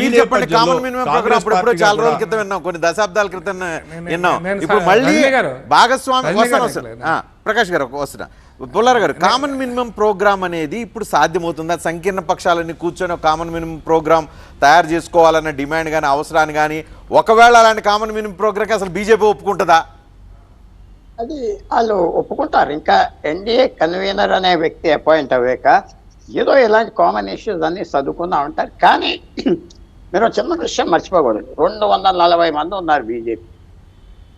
మీరు చెప్పండి common minimum programme చాలా రోజుల క్రితం విన్నాం కొన్ని దశాబ్దాల క్రితం విన్నాం. ఇప్పుడు మళ్ళీ భాగస్వామి ప్రకాష్ గారు వస్తున్నా. పుల్లార్ గారు కామన్ మినిమం ప్రోగ్రామ్ అనేది ఇప్పుడు సాధ్యమవుతుందా? సంకీర్ణ పక్షాలన్నీ కూర్చొని ఒక కామన్ మినిమం ప్రోగ్రామ్ తయారు చేసుకోవాలన్న డిమాండ్ కానీ అవసరాన్ని కానీ ఒకవేళ అలాంటి కామన్ మినిమం ప్రోగ్రామ్కి అసలు బీజేపీ ఒప్పుకుంటుందా? అది వాళ్ళు ఒప్పుకుంటారు. ఇంకా ఎన్డీఏ కన్వీనర్ అనే వ్యక్తి అపాయింట్ అవ్వాక ఏదో ఇలాంటి కామన్ ఇష్యూస్ అన్ని చదువుకుందా ఉంటారు కానీ మీరు చిన్న విషయం మర్చిపోకూడదు. రెండు వందల నలభై మంది ఉన్నారు బీజేపీ.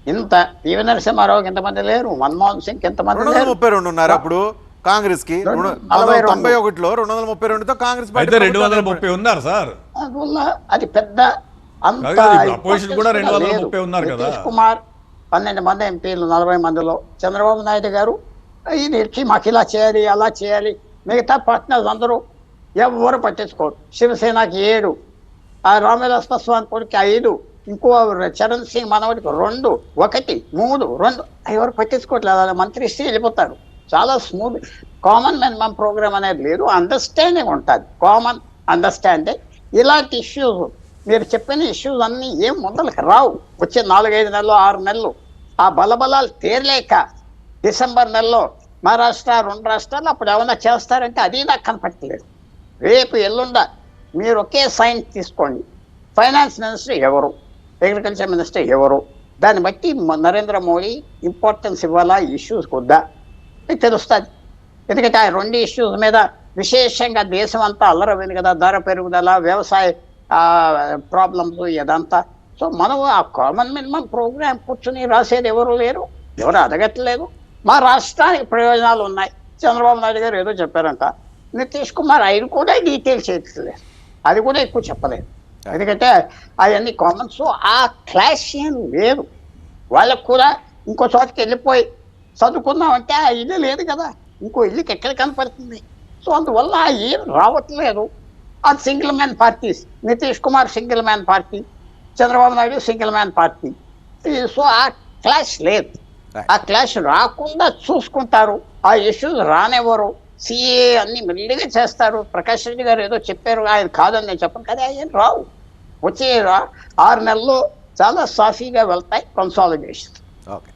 ఇంత పివి నరసింహారావుకి ఎంతమంది లేరు మన్మోహన్ సింగ్ వందల లేరు. ముప్పై రెండు ఉన్నారు అప్పుడు కాంగ్రెస్కి. తొంభై ఒకటిలో రెండు వందల ముప్పై రెండుతో కాంగ్రెస్ అయితే రెండు వందల ముప్పై ఉన్నారు సార్. అందువల్ల అది పెద్ద. నితీష్ కుమార్ పన్నెండు మంది ఎంపీలు నలభై మందిలో. చంద్రబాబు నాయుడు గారు ఇది మాకు ఇలా చేయాలి అలా చేయాలి మిగతా పార్ట్నర్స్ అందరూ ఎవరు పట్టించుకోరు. శివసేనకి ఏడు ఆ రామవిలాస్ పాస్వాన్ కొడుకు ఐదు ఇంకో చరణ్ సింగ్ మనవడికి రెండు ఒకటి మూడు రెండు. ఎవరు పట్టించుకోవట్లేదు. అలా మంత్రి ఇస్తే వెళ్ళిపోతారు. చాలా స్మూత్ కామన్ మినిమం ప్రోగ్రామ్ అనేది లేదు. అండర్స్టాండింగ్ ఉంటుంది. కామన్ అండర్స్టాండింగ్ ఇలాంటి ఇష్యూస్ మీరు చెప్పిన ఇష్యూస్ అన్నీ ఏం ముందలకు రావు. వచ్చే నాలుగైదు నెలలు ఆరు నెలలు. ఆ బలబలాలు తేరలేక డిసెంబర్ నెలలో మహారాష్ట్ర రెండు రాష్ట్రాలు అప్పుడు ఏమైనా చేస్తారంటే అది నాకు కనపట్టలేదు రేపు ఎల్లుండ మీరు ఒకే సైన్ తీసుకోండి. ఫైనాన్స్ మినిస్టర్ ఎవరు? అగ్రికల్చర్ మినిస్టర్ ఎవరు? దాన్ని బట్టి నరేంద్ర మోడీ ఇంపార్టెన్స్ ఇవ్వాలా? ఇష్యూస్ వద్దా? మీకు తెలుస్తుంది. ఎందుకంటే ఆ రెండు ఇష్యూస్ మీద విశేషంగా దేశం అంతా అల్లరమైంది కదా ధర పెరుగుదల వ్యవసాయ ప్రాబ్లమ్స్ ఇదంతా. సో మనం ఆ కామన్ మినిమం ప్రోగ్రామ్ కూర్చుని రాసేది ఎవరు లేరు? ఎవరు అడగట్లేదు. మా రాష్ట్రానికి ప్రయోజనాలు ఉన్నాయి. చంద్రబాబు నాయుడు గారు ఏదో చెప్పారంట. నితీష్ కుమార్ ఆయన కూడా డీటెయిల్స్ చేయట్లేదు. అది కూడా ఎక్కువ చెప్పలేదు. ఎందుకంటే అవన్నీ కామన్. సో ఆ క్లాష్ ఏం లేదు. వాళ్ళకు కూడా ఇంకో చోటకి వెళ్ళిపోయి చదువుకుందామంటే ఆ ఇల్లు లేదు కదా. ఇంకో ఇల్లుకి ఎక్కడ కనపడుతుంది? సో అందువల్ల ఏం రావట్లేదు. అది single man parties Nitish Kumar single man party. Chandrababu Naidu single man party. So ఆ క్లాష్ లేదు. ఆ క్లాష్ రాకుండా చూసుకుంటారు. ఆ ఇష్యూస్ రానివ్వరు. సిఏ అన్ని మెల్లిగా చేస్తారు. ప్రకాష్ రెడ్డి గారు ఏదో చెప్పారు. ఆయన కాదని నేను చెప్పను. కానీ ఆయన రావు. వచ్చే ఆరు నెలల్లో చాలా సాఫీగా వెళ్తాయి కన్సాలిడేషన్ ఓకే.